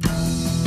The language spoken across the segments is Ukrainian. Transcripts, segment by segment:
Bye.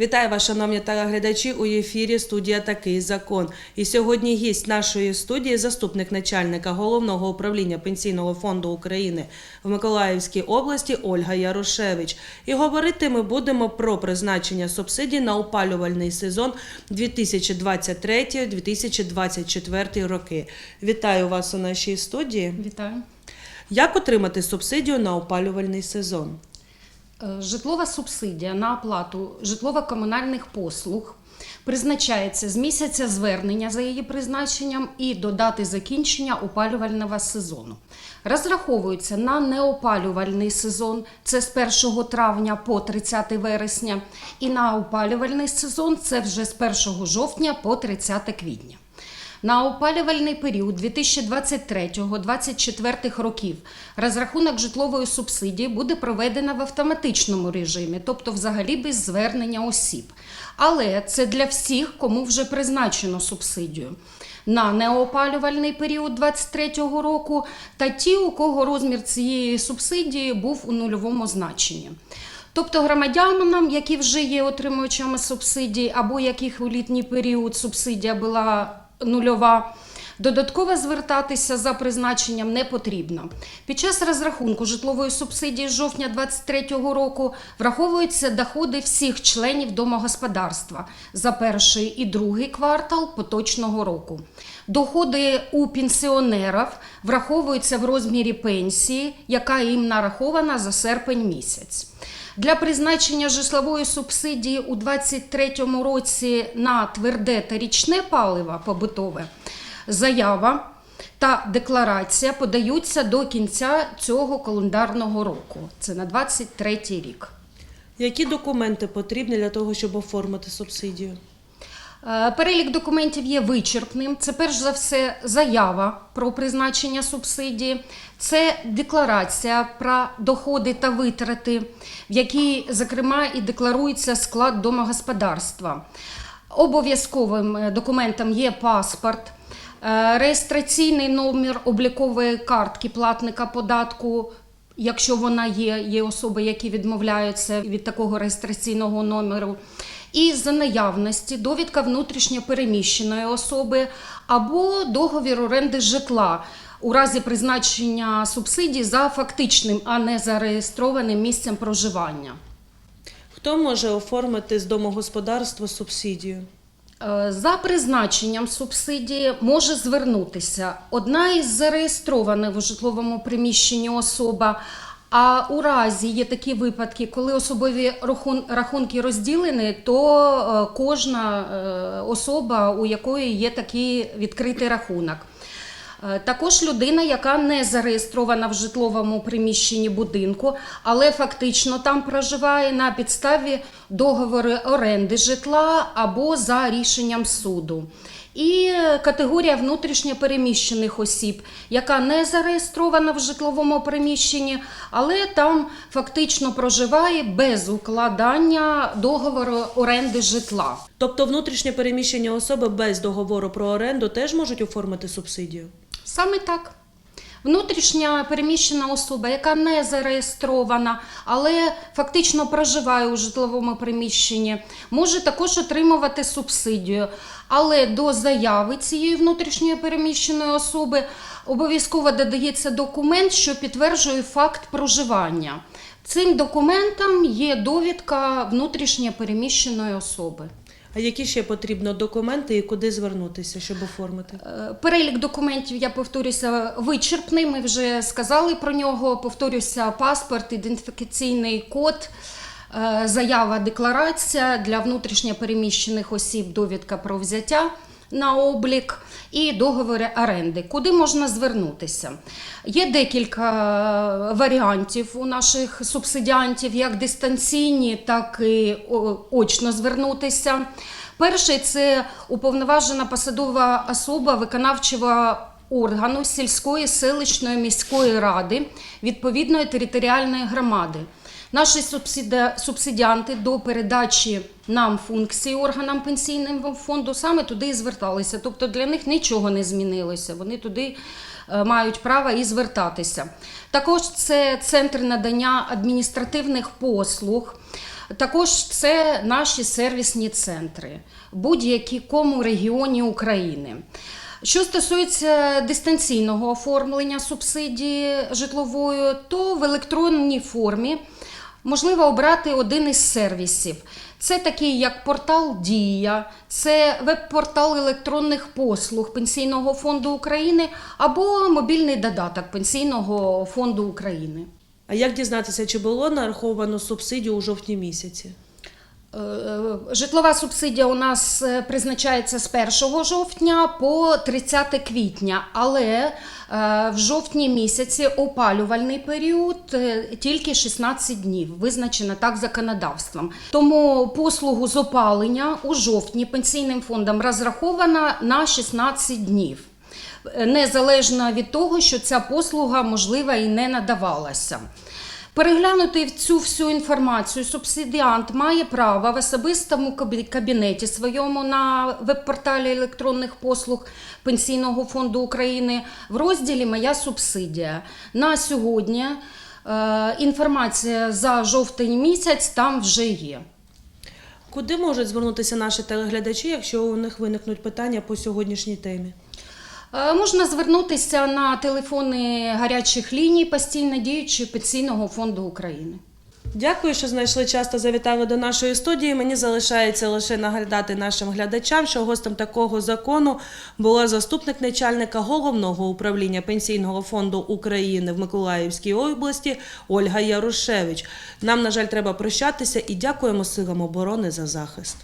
Вітаю вас, шановні телеглядачі. У ефірі студія Такий закон. І сьогодні гість нашої студії, заступник начальника головного управління пенсійного фонду України в Миколаївській області Ольга Ярошевич. І говорити ми будемо про призначення субсидій на опалювальний сезон 2023-2024 роки. Вітаю вас у нашій студії. Вітаю. Як отримати субсидію на опалювальний сезон? Е, Житлова субсидія на оплату житлово-комунальних послуг призначається з місяця звернення за її призначенням і до дати закінчення опалювального сезону. Розраховується на неопалювальний сезон, це з 1 травня по 30 вересня, і на опалювальний сезон це вже з 1 жовтня по 30 квітня. На опалювальний період 2023-2024 років розрахунок житлової субсидії буде проведено в автоматичному режимі, тобто взагалі без звернення осіб. Але це для всіх, кому вже призначено субсидію. На неопалювальний період 2023 року та ті, у кого розмір цієї субсидії був у нульовому значенні. Тобто громадянам, які вже є отримувачами субсидій, або яких у літній період субсидія була нульова. Додатково звертатися за призначенням не потрібно. Під час розрахунку житлової субсидії з жовтня 2023 року враховуються доходи всіх членів домогосподарства за перший і другий квартал поточного року. Доходи у пенсіонерів враховуються в розмірі пенсії, яка їм нарахована за серпень місяць. Для призначення житлової субсидії у 2023 році на тверде та річне паливо побутове заява та декларація подаються до кінця цього календарного року. Це на 2023 рік. Які документи потрібні для того, щоб оформити субсидію? Е, Перелік документів є вичерпним. Це перш за все заява про призначення субсидії, це декларація про доходи та витрати, в якій, зокрема, і декларується склад домогосподарства. Обов'язковим е, документом є паспорт, реєстраційний номер облікової картки платника податку. Якщо вона є, є особи, які відмовляються від такого реєстраційного номеру, і за наявності довідка внутрішньо переміщеної особи або договір оренди житла у разі призначення субсидій за фактичним, а не зареєстрованим місцем проживання. Хто може оформити з домогосподарства субсидію? Е, За призначенням субсидії може звернутися одна із зареєстрованих в житловому приміщенні особа. А у разі є такі випадки, коли особові рахун- рахунки розділені, то е, кожна е, особа, у якої є такий відкритий рахунок. Е, Також людина, яка не зареєстрована в житловому приміщенні будинку, але фактично там проживає на підставі договору оренди житла або за рішенням суду. І категорія внутрішньо переміщених осіб, яка не зареєстрована в житловому приміщенні, але там фактично проживає без укладання договору оренди житла. Тобто внутрішньо переміщені особи без договору про оренду теж можуть оформити субсидію? Саме так. Внутрішня переміщена особа, яка не зареєстрована, але фактично проживає у житловому приміщенні, може також отримувати субсидію. Але до заяви цієї внутрішньої переміщеної особи обов'язково додається документ, що підтверджує факт проживання. Цим документом є довідка внутрішньо переміщеної особи. А які ще потрібно документи і куди звернутися, щоб оформити? Е, Перелік документів, я повторюся, вичерпний. Ми вже сказали про нього. Повторюся, паспорт, ідентифікаційний код, е, заява, декларація для внутрішньо переміщених осіб, довідка про взяття на облік і договори оренди. Куди можна звернутися? Є декілька е, варіантів у наших субсидіантів, як дистанційні, так і очно звернутися. Перший це уповноважена посадова особа виконавчого органу сільської, селищної, міської ради відповідної територіальної громади. Наші субсидіанти до передачі нам функцій органам пенсійного фонду саме туди і зверталися. Тобто для них нічого не змінилося. Вони туди е, мають право і звертатися. Також це центр надання адміністративних послуг. Також це наші сервісні центри в будь-якому регіоні України. Що стосується дистанційного оформлення субсидії житлової, то в електронній формі можливо обрати один із сервісів. Це такий як портал Дія, це веб-портал електронних послуг Пенсійного фонду України або мобільний додаток Пенсійного фонду України. А як дізнатися, чи було нараховано субсидію у жовтні місяці? Е, Житлова субсидія у нас е, призначається з 1 жовтня по 30 квітня, але е, в жовтні місяці опалювальний період е, тільки 16 днів, визначено так законодавством. Тому послугу з опалення у жовтні пенсійним фондом розрахована на 16 днів. Е, Незалежно від того, що ця послуга можлива і не надавалася. Переглянути цю всю інформацію субсидіант має право в особистому кабі- кабінеті своєму на веб-порталі електронних послуг Пенсійного фонду України в розділі Моя субсидія. На сьогодні е, інформація за жовтень місяць там вже є. Куди можуть звернутися наші телеглядачі, якщо у них виникнуть питання по сьогоднішній темі? Е, Можна звернутися на телефони гарячих ліній постійно діючої Пенсійного фонду України. Дякую, що знайшли час та завітали до нашої студії. Мені залишається лише нагадати нашим глядачам, що гостем такого закону була заступник начальника головного управління пенсійного фонду України в Миколаївській області Ольга Ярушевич. Нам, на жаль, треба прощатися і дякуємо силам оборони за захист.